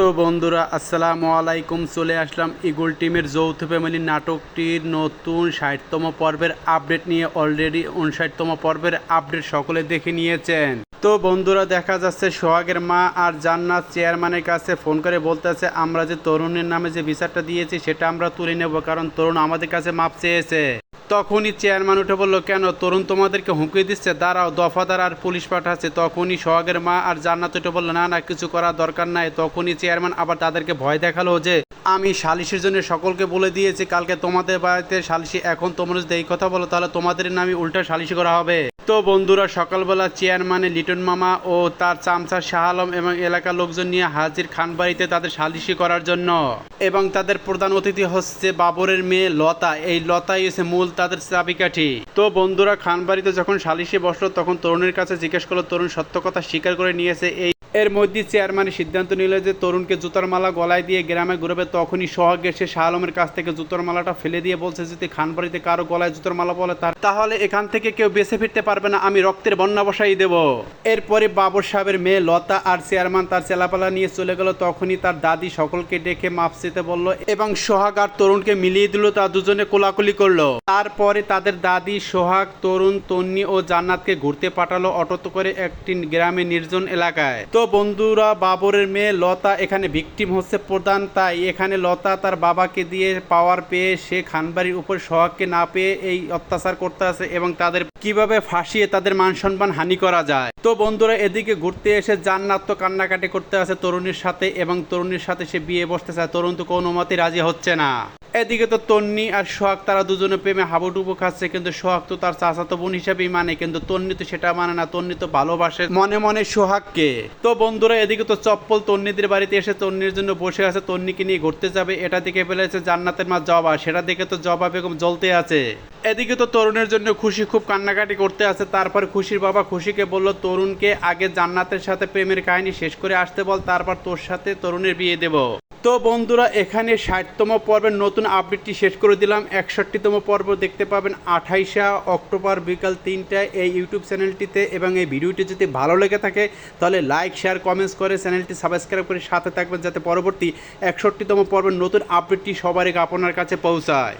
তো বন্ধুরা, আসসালামু আলাইকুম, চলে আসলাম ইগল টিমের যৌথ ফ্যামিলি নাটকটির নতুন ষাটতম পর্বের আপডেট নিয়ে অলরেডি উনষাটতম পর্বের আপডেট সকলে দেখে নিয়েছেন। তো বন্ধুরা, দেখা যাচ্ছে সোহাগের মা আর জান্নাত চেয়ারম্যানের কাছে ফোন করে বলতেছে, আমরা যে তরুণের নামে যে বিচারটা দিয়েছি, সেটা আমরা তুলে নেব, কারণ তরুণ আমাদের কাছে মাপ চেয়েছে। তখনই চেয়ারম্যান উঠে বলল, কেন? তরুণ তোমাদেরকে হুমকি দিচ্ছে? দাঁড়াও দফাদার আর পুলিশ পাঠাচ্ছে। তখনই সোহাগের মা আর জান্নাত উঠে বলল, না না, কিছু করার দরকার নাই। তখনই চেয়ারম্যান আবার তাদেরকে ভয় দেখাল যে, আমি সালিশের জন্য সকলকে বলে দিয়েছি, কালকে তোমাদের বাড়িতে সালিশি এখন তোমার যদি এই কথা বলো, তাহলে তোমাদের নামে উল্টা সালিশি করা হবে। তো বন্ধুরা, সকালবেলা চেয়ারম্যানে লিটন মামা ও তার চামচা শাহ আলম এবং এলাকার লোকজন নিয়ে হাজির খান বাড়িতে তাদের সালিশি করার জন্য। এবং তাদের প্রধান অতিথি হচ্ছে বাবরের মেয়ে লতা। এই লতাই হচ্ছে মূল তাদের চাবিকাঠি। তো বন্ধুরা খান বাড়িতে যখন সালিশি বসল, তখন তরুণের কাছে জিজ্ঞেস করল, তরুণ, সত্য কথা স্বীকার করে নিয়েছে এই এর মধ্যে চেয়ারম্যান সিদ্ধান্ত নিল যে তরুণকে জুতার মালা গলায় দিয়ে গ্রামে ঘুরবে। তখনই সোহাগ এসে শাহ আলমের কাছ থেকে জুতোর মালাটা ফেলে দিয়ে বলছে যদি খানবাড়িতে কারও গলায় জুতোর মালা বলে তার, তাহলে এখান থেকে কেউ বেঁচে ফিরতে পারবে না, আমি রক্তের বন্যা বসাই দেব। এরপরে বাবর সাহেবের মেয়ে লতা আর চেয়ারম্যান তার চেলাপালা নিয়ে চলে গেল। তখনই তার দাদি সকলকে ডেকে মাপ চেতে বলল, এবং সোহাগ আর তরুণকে মিলিয়ে দিল, তা দুজনে কোলাকুলি করল। তারপরে তাদের দাদি সোহাগ, তরুণ, তন্নি ও জান্নাতকে ঘুরতে পাঠালো অটোতে করে একটি গ্রামে নির্জন এলাকায়। বন্ধুরা, বাবরের মেয়ে লতা এখানে ভিকটিম হচ্ছে প্রধান, তাই এখানে লতা তার বাবাকে দিয়ে পাওয়ার পেয়ে সে খানবাড়ির উপর সোহাগকে না পেয়ে এই অত্যাচার করতে আছে এবং তাদের কীভাবে ফাঁসিয়ে তাদের মান সম্মান হানি করা যায়। তো বন্ধুরা, এদিকে ঘুরতে এসে জান্নাত তো কান্নাকাটি করতে আছে তরুণীর সাথে এবং তরুণীর সাথে সে বিয়ে বসতে চায়। তরুণ তো কোনো মতে রাজি হচ্ছে না। এদিকে তো তন্নি আর সোহাগ, তারা দুজনে প্রেমে হাবুডুবু খাচ্ছে, কিন্তু সোহাগ তো তার চাচাতো বোন হিসেবেই মানে কিন্তু তন্নি তো সেটা মানে না, তন্নি তো ভালোবাসে মনে মনে সোহাগকে। তো বন্ধুরা, এদিকে তো চপ্পল তন্নিদের বাড়িতে এসে তন্নির জন্য বসে আছে, তন্নিকে নিয়ে ঘুরতে যাবে, এটা দেখে ফেলেছে জান্নাতের মা জবা, সেটা দেখে তো জবা বেগম জ্বলতে আছে। এদিকে তো তরুণের জন্য খুশি খুব কান্নাকাটি করতে আছে, তারপর খুশির বাবা খুশিকে বলল, তরুণকে আগে জান্নাতের সাথে প্রেমের কাহিনী শেষ করে আসতে বল, তারপর তোর সাথে তরুণের বিয়ে দেব। তো বন্ধুরা, এখানে ষাটতম পর্বের নতুন আপডেটটি শেষ করে দিলাম। একষট্টিতম পর্ব দেখতে পাবেন আঠাইশা অক্টোবর বিকাল তিনটায় এই ইউটিউব চ্যানেলটিতে এবং এই ভিডিওটি যদি ভালো লেগে থাকে, তাহলে লাইক, শেয়ার, কমেন্টস করে চ্যানেলটি সাবস্ক্রাইব করে সাথে থাকবেন যাতে পরবর্তী একষট্টিতম পর্বের নতুন আপডেটটি সবার আপনার কাছে পৌঁছায়।